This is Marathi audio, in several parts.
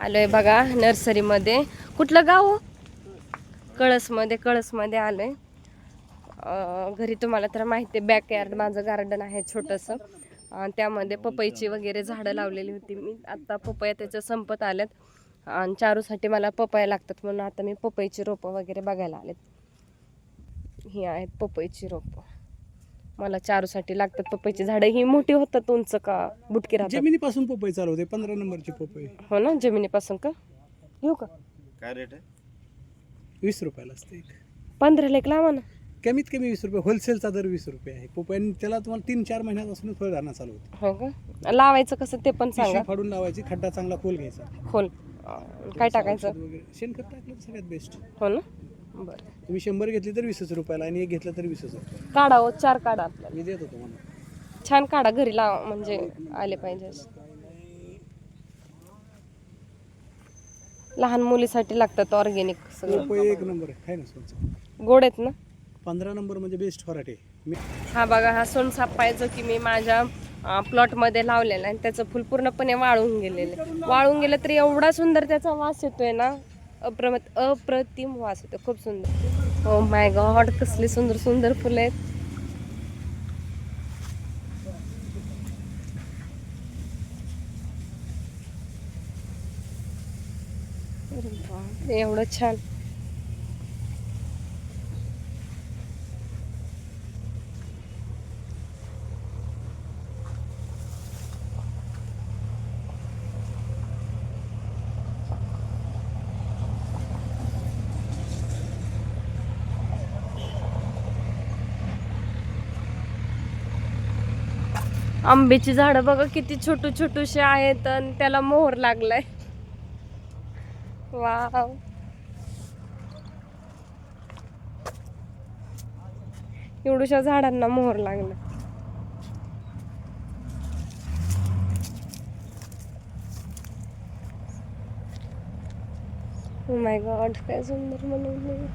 आलोय बघा नर्सरीमध्ये. कुठलं गाव हो? कळसमध्ये कळसमध्ये आलोय. घरी तुम्हाला तर माहिती आहे बॅकयार्ड माझं गार्डन आहे छोटंसं. त्यामध्ये पपईची वगैरे झाडं लावलेली होती मी. आता पपया त्याच्या संपत आल्यात. आणि चारूसाठी मला पपया लागतात म्हणून आता मी पपईची रोपं वगैरे बघायला आलेत. ही आहेत पपईची रोपं. मला चारूसाठी लागतात पपईची झाडं. ही मोठी होतात उंच का बुटकी राहतात? जमिनीपासून पपई चालू होते पंधरा नंबरची पपई. हो ना जमिनीपासून का? घेऊ का? काय रेट आहे? वीस रुपयाला असते एक. पंधराला एक लावा ना. कमीत कमी वीस रुपये होलसेलचा दर वीस रुपये आहे. पपई आणि त्याला तुम्हाला तीन चार महिन्यापासून फळधारणा चालू होते. हो का? लावायचं कसं ते पण सांगा. पिशवी फाडून लावायची खड्डा चांगला खोल घ्यायचा. खोल. अं, काय टाकायचं? औषध वगैरे. शेणखत टाकलं तर सगळ्यात बेस्ट हो ना? बरं. तुम्ही शंभर घेतली तर वीसच रुपयाला आणि एक घेतलं तर वीसच रुपये काढा हो चार काढा आपल्याला. मी देतो तुम्हाला. छान काढा घरी लावा म्हणजे आले पाहिजे असे. लहान मुलीसाठी लागतात ऑर्गेनिक सगळं. एक नंबर आहे. काय ना सोनचा गोड आहेत ना? पंधरा नंबर म्हणजे बेस्ट फराटे मी हा बघा हा सोनसाप जो की मी माझ्या प्लॉटमध्ये लावलेला आहे त्याचं फुल पूर्णपणे वाळून गेलेलं आहे. वाळून गेलं तरी एवढा सुंदर त्याचा वास येतोय ना? अप्रमत अप्रतिम वास होतो. खूप सुंदर. हो माय गॉड कसली सुंदर सुंदर फुलं आहेत. एवढं छान. आंब्याची झाडं बघा किती छोटू छोटूशी आहेत आणि त्याला मोहर लागलाय. वाव. एवढ्याशा झाडांना मोहर लागला. माय गॉड काय सुंदर म्हणून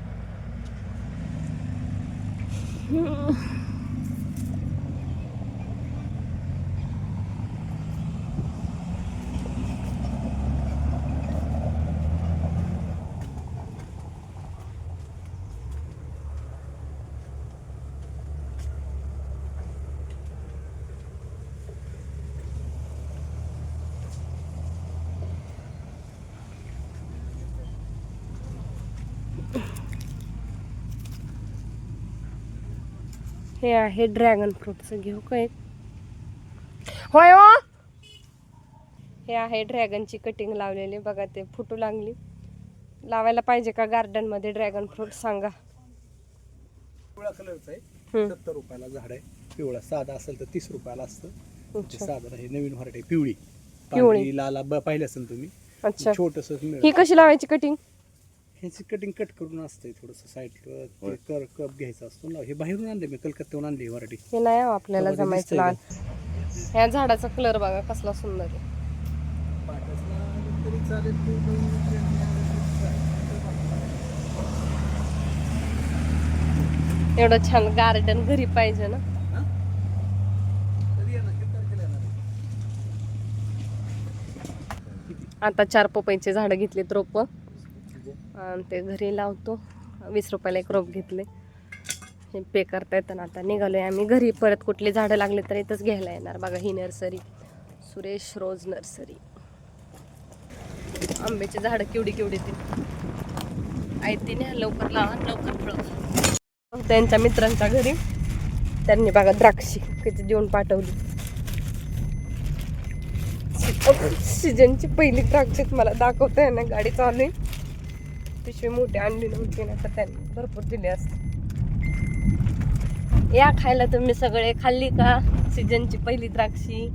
हे आहे ड्रॅगन फ्रूटचं घेऊ का एक? होय हो? हे आहे ड्रॅगनची कटिंग लावलेली बघा ते फुटू लागली. लावायला पाहिजे का गार्डनमध्ये ड्रॅगन फ्रूट सांगा. पिवळा कलरचा आहे. सत्तर रुपयाला झाड आहे. पिवळा साधा असेल तर तीस रुपयाला असतं. ते अच्छा साधं आहे नवीन व्हरायटी पिवळी. पिवळी. लाल पाहिलं असेल तुम्ही अच्छा. छोटस ही कशी लावायची कटिंग ह्याची कटिंग कट करून असते थोडस साईड कर कप घ्यायचा असतो ना हे बाहेरून आणले मी कलकत्त्याहून आणली व्हरायटी हे नाही हो आपल्याला जमायचं दिसतंय ह्या झाडाचा कलर बघा कसला सुंदर आहे. एवढं छान गार्डन घरी पाहिजे ना. आता चार पपईचे झाडं घेतलीत रोप. आणि ते घरी लावतो. वीस रुपयाला एक रोप घेतले. हे पे करता येतं ना आता आहे आम्ही. घरी परत कुठली झाडं लागले तर इथंच घ्यायला येणार. बघा ही नर्सरी. Suresh rose nursery. आंब्याची झाडं केवढी केवढी ती. आहे न्या लवकर लावा लवकर फळ. त्यांच्या मित्रांच्या घरी त्यांनी बघा द्राक्षी किती देऊन पाठवली. सीजनची पहिली द्राक्षीत मला दाखवता ना गाडी चालू आहे. पिशवी मोठी आणली नव्हती ना तर त्यांनी भरपूर दिली असते. या खायला तुम्ही सगळे खाल्ली का? सीजनची पहिली द्राक्षी?